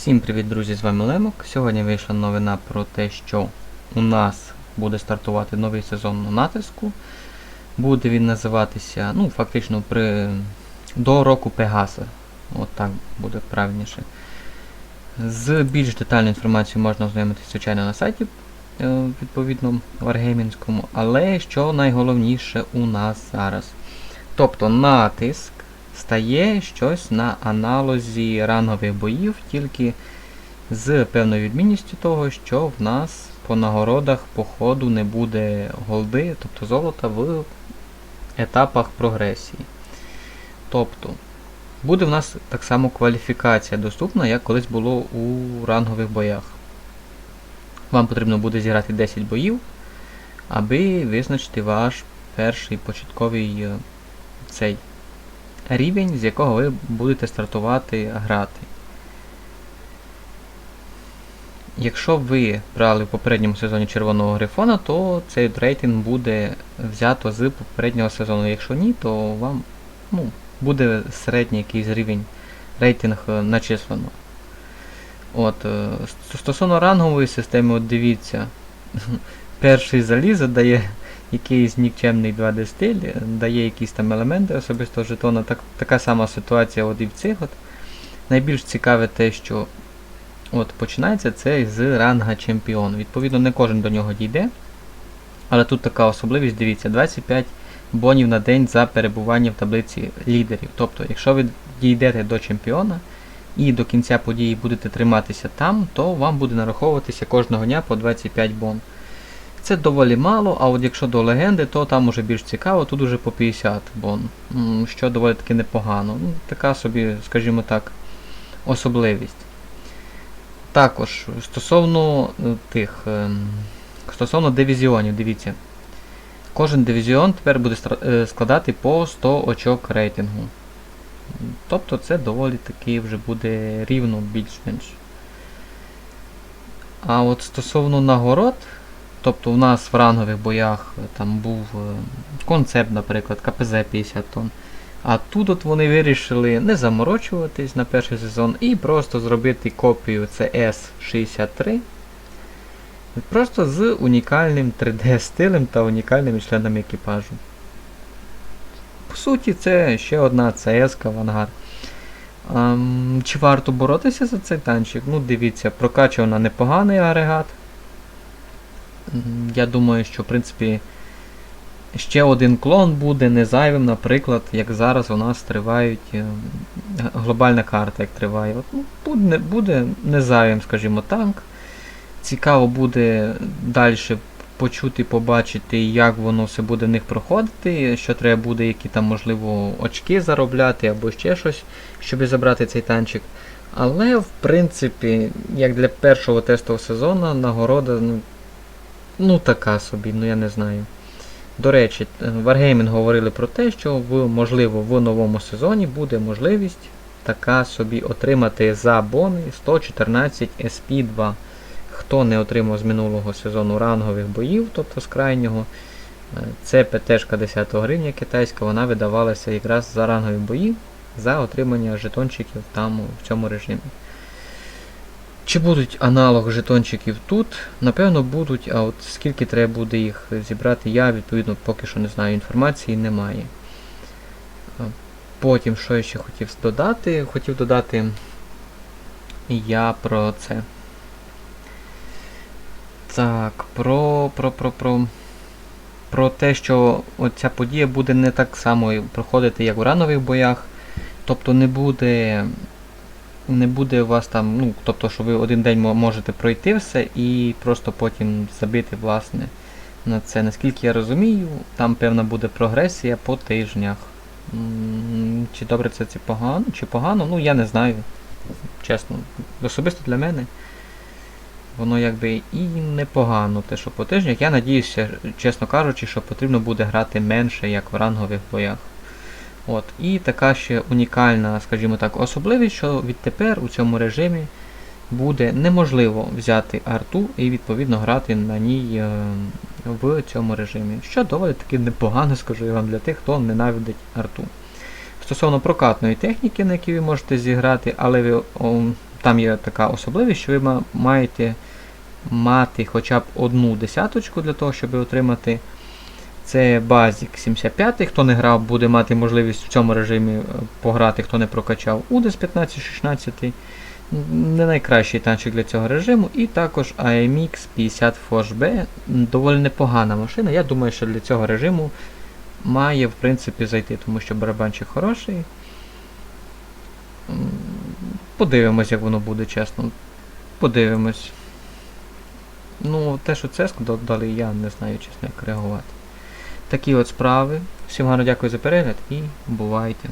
Всім привіт, друзі! З вами Лемок. Сьогодні вийшла новина про те, що у нас буде стартувати новий сезон на натиску. Буде він називатися, ну, фактично, при... до року Пегаса. От так буде правильніше. З більш детальною інформацією можна ознайомитися, звичайно, на сайті, е, відповідно, Wargamingському. Але що найголовніше у нас зараз? Тобто натиск стає щось на аналозі рангових боїв, тільки з певною відмінністю того, що в нас по нагородах по ходу не буде голди, тобто золота в етапах прогресії. Тобто, буде в нас так само кваліфікація доступна, як колись було у рангових боях. Вам потрібно буде зіграти 10 боїв, аби визначити ваш перший початковий е, цей рівень, з якого ви будете стартувати грати. Якщо ви брали в попередньому сезоні Червоного Грифона, то цей рейтинг буде взято з попереднього сезону. Якщо ні, то вам ну, буде середній якийсь рівень рейтинг начислено. От, е, Стосовно рангової системи, от дивіться, перший залізо дає якийсь нікчемний 2D стиль, дає якісь там елементи особистого жетона. Так, така сама ситуація от і в цих. От. Найбільш цікаве те, що от починається це з ранга чемпіон. Відповідно, не кожен до нього дійде. Але тут така особливість, дивіться, 25 бонів на день за перебування в таблиці лідерів. Тобто, якщо ви дійдете до чемпіона і до кінця події будете триматися там, то вам буде нараховуватися кожного дня по 25 бон. Це доволі мало, а от якщо до легенди, то там уже більш цікаво, тут уже по 50 бон, що доволі таки непогано. Ну, Така собі, скажімо так, особливість. Також стосовно е, тих, ем, стосовно дивізіонів, дивіться. Кожен дивізіон тепер буде е, складати по 100 очок рейтингу. Тобто це доволі таки вже буде рівно більш-менш. А от стосовно нагород, тобто у нас в рангових боях е, там був е, концепт, наприклад, КПЗ 50 тонн. А тут от вони вирішили не заморочуватись на перший сезон і просто зробити копію CS63. Просто з унікальним 3D стилем та унікальними членами екіпажу. По суті, це ще одна CS авангард. Ем, чи варто боротися за цей танчик? Ну, дивіться, прокачувана непоганий агрегат. Я думаю, що в принципі ще один клон буде не зайвим, наприклад, як зараз у нас тривають е, глобальна карта, як триває. От, ну, буде, буде не зайвим, скажімо, танк. Цікаво буде далі почути, побачити, як воно все буде в них проходити, що треба буде, які там, можливо, очки заробляти або ще щось, щоб забрати цей танчик. Але, в принципі, як для першого тестового сезону, нагорода, ну, ну така собі, ну я не знаю. До речі, е, Wargaming говорили про те, що в, можливо в новому сезоні буде можливість така собі отримати за бони 114 SP2. Хто не отримав з минулого сезону рангових боїв, тобто з крайнього, е, це ПТшка 10 гривня китайська, вона видавалася якраз за рангові бої, за отримання жетончиків там в цьому режимі. Чи будуть аналог жетончиків тут? Напевно будуть, а от скільки треба буде їх зібрати, я відповідно поки що не знаю, інформації немає. Потім, що я ще хотів додати? Хотів додати я про це. Так, про, про, про, про, про те, що ця подія буде не так само проходити, як у ранових боях. Тобто не буде не буде у вас там, ну, тобто, що ви один день можете пройти все і просто потім забити, власне, на це. Наскільки я розумію, там певна буде прогресія по тижнях. Чи добре це, це погано, чи погано, ну я не знаю. Чесно. Особисто для мене. Воно якби і непогано, те, що по тижнях. Я надіюся, чесно кажучи, що потрібно буде грати менше, як в рангових боях. От. І така ще унікальна, скажімо так, особливість, що відтепер у цьому режимі буде неможливо взяти арту і відповідно грати на ній е, в цьому режимі. Що доволі таки непогано, скажу я вам, для тих, хто ненавидить арту. Стосовно прокатної техніки, на якій ви можете зіграти, але ви о, там є така особливість, що ви маєте мати хоча б одну десяточку для того, щоб отримати. Це Basic 75. Хто не грав, буде мати можливість в цьому режимі е, пограти, хто не прокачав UDES 1516. Не найкращий танчик для цього режиму. І також AMX 50 Forge B. Доволі непогана машина. Я думаю, що для цього режиму має в принципі зайти, тому що барабанчик хороший. Подивимось, як воно буде, чесно. Подивимось. Ну, те, що це додали, я не знаю, чесно, як реагувати. Такі от справи. Всім гарно дякую за перегляд і бувайте.